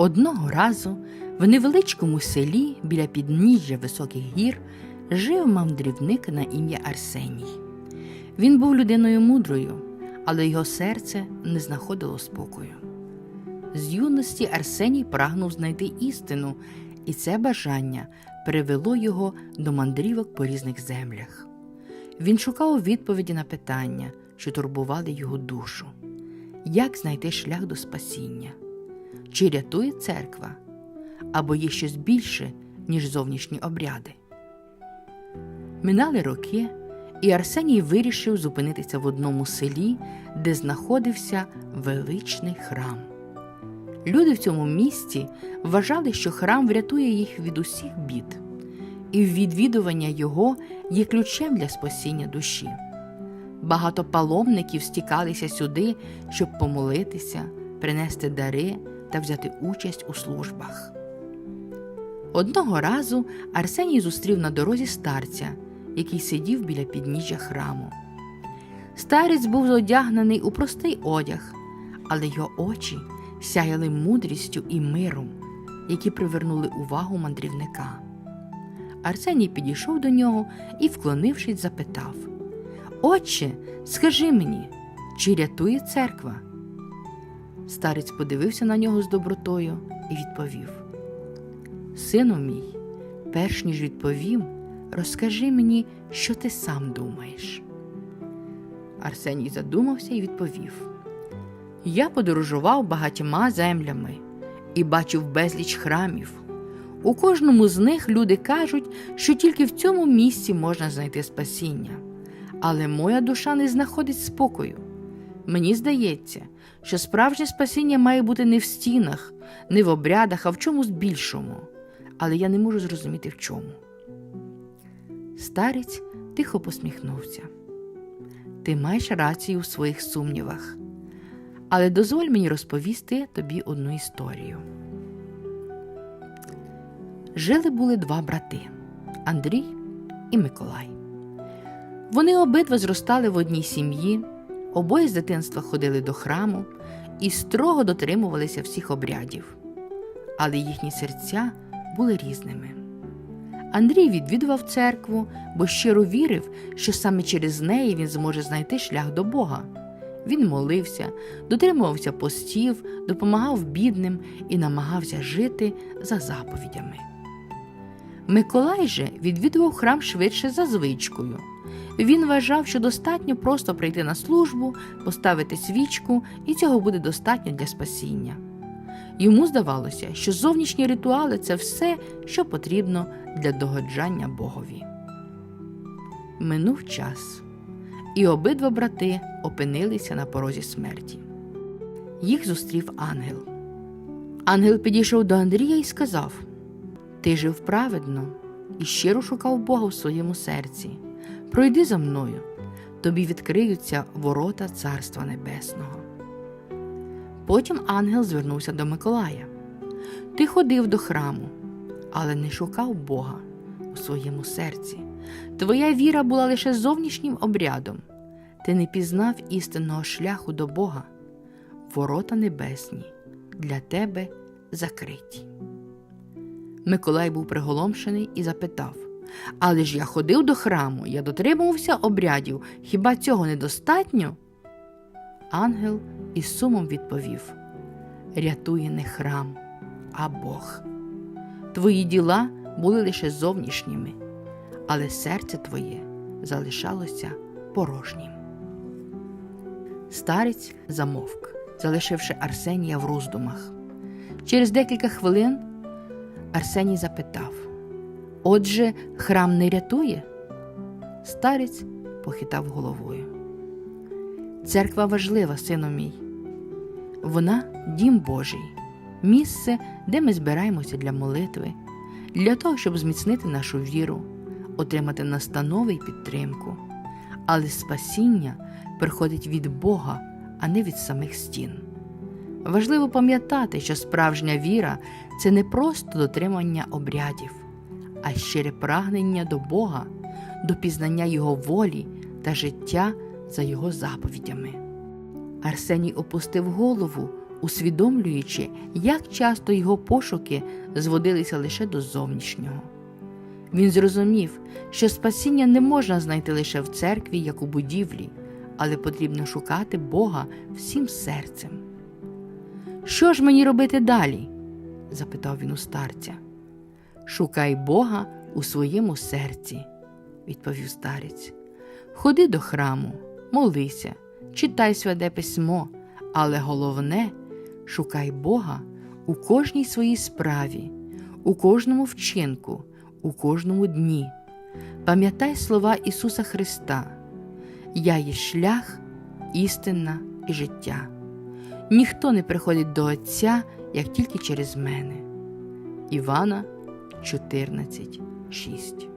Одного разу в невеличкому селі біля підніжжя високих гір жив мандрівник на ім'я Арсеній. Він був людиною мудрою, але його серце не знаходило спокою. З юності Арсеній прагнув знайти істину, і це бажання привело його до мандрівок по різних землях. Він шукав відповіді на питання, що турбували його душу: як знайти шлях до спасіння? Чи рятує церква? Або є щось більше, ніж зовнішні обряди? Минали роки, і Арсеній вирішив зупинитися в одному селі, де знаходився величний храм. Люди в цьому місті вважали, що храм врятує їх від усіх бід, і відвідування його є ключем для спасіння душі. Багато паломників стікалися сюди, щоб помолитися, принести дари та взяти участь у службах. Одного разу Арсеній зустрів на дорозі старця, який сидів біля підніжжя храму. Старець був одягнений у простий одяг, але його очі сяяли мудрістю і миром, які привернули увагу мандрівника. Арсеній підійшов до нього і, вклонившись, запитав: Отче, скажи мені, чи рятує церква? Старець подивився на нього з добротою і відповів: Сину мій, перш ніж відповім, розкажи мені, що ти сам думаєш. Арсеній задумався і відповів: Я подорожував багатьма землями і бачив безліч храмів. У кожному з них люди кажуть, що тільки в цьому місці можна знайти спасіння. Але моя душа не знаходить спокою. Мені здається, що справжнє спасіння має бути не в стінах, не в обрядах, а в чомусь більшому. Але я не можу зрозуміти в чому. Старець тихо посміхнувся. Ти маєш рацію у своїх сумнівах, але дозволь мені розповісти тобі одну історію. Жили були два брати Андрій і Миколай. Вони обидва зростали в одній сім'ї, обоє з дитинства ходили до храму і строго дотримувалися всіх обрядів, але їхні серця були різними. Андрій відвідував церкву, бо щиро вірив, що саме через неї він зможе знайти шлях до Бога. Він молився, дотримувався постів, допомагав бідним і намагався жити за заповідями. Миколай же відвідував храм швидше за звичкою. Він вважав, що достатньо просто прийти на службу, поставити свічку, і цього буде достатньо для спасіння. Йому здавалося, що зовнішні ритуали це все, що потрібно для догоджання Богові. Минув час, і обидва брати опинилися на порозі смерті. Їх зустрів ангел. Ангел підійшов до Андрія і сказав: Ти жив праведно і щиро шукав Бога в своєму серці. Пройди за мною, тобі відкриються ворота Царства Небесного. Потім ангел звернувся до Миколая. Ти ходив до храму, але не шукав Бога у своєму серці. Твоя віра була лише зовнішнім обрядом. Ти не пізнав істинного шляху до Бога. Ворота небесні для тебе закриті. Миколай був приголомшений і запитав Але ж я ходив до храму, я дотримувався обрядів. Хіба цього недостатньо? Ангел із сумом відповів Рятує не храм, а Бог. Твої діла були лише зовнішніми, але серце твоє залишалося порожнім. Старець замовк, залишивши Арсенія в роздумах. Через декілька хвилин Арсеній запитав Отже, храм не рятує? Старець похитав головою. Церква важлива, сину мій. Вона дім Божий, місце, де ми збираємося для молитви, для того, щоб зміцнити нашу віру, отримати настанови й підтримку. Але спасіння приходить від Бога, а не від самих стін. Важливо пам'ятати, що справжня віра це не просто дотримання обрядів, а щире прагнення до Бога, до пізнання Його волі та життя за Його заповідями. Арсеній опустив голову усвідомлюючи, як часто його пошуки зводилися лише до зовнішнього. Він зрозумів, що спасіння не можна знайти лише в церкві, як у будівлі, але потрібно шукати Бога всім серцем. Що ж мені робити далі? запитав він у старця. Шукай Бога у своєму серці, відповів старець. Ходи до храму, молися, читай святе письмо, але головне шукай Бога у кожній своїй справі, у кожному вчинку, у кожному дні. Пам'ятай слова Ісуса Христа: Я є шлях, істина і життя. Ніхто не приходить до Отця, як тільки через мене. Івана 14:6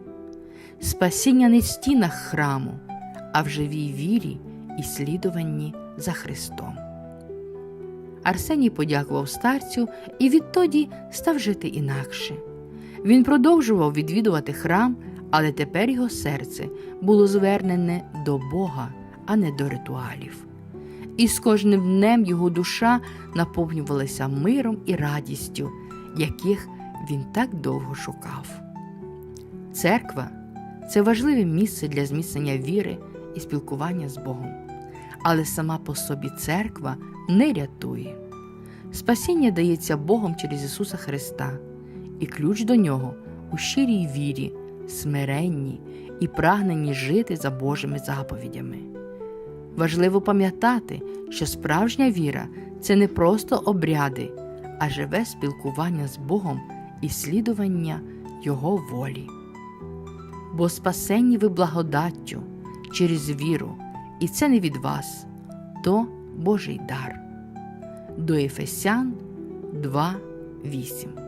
Спасіння не в стінах храму, а в живій вірі і слідуванні за Христом. Арсеній подякував старцю і відтоді став жити інакше. Він продовжував відвідувати храм, але тепер його серце було звернене до Бога, а не до ритуалів. І з кожним днем його душа наповнювалася миром і радістю, яких він так довго шукав. Церква це важливе місце для зміцнення віри і спілкування з Богом. Але сама по собі церква не рятує. Спасіння дається Богом через Ісуса Христа, і ключ до нього у щирій вірі, смиренні і прагненні жити за Божими заповідями. Важливо пам'ятати, що справжня віра це не просто обряди, а живе спілкування з Богом і слідування Його волі. Бо спасенні ви благодаттю через віру, і це не від вас, то Божий дар. До Ефесян 2.8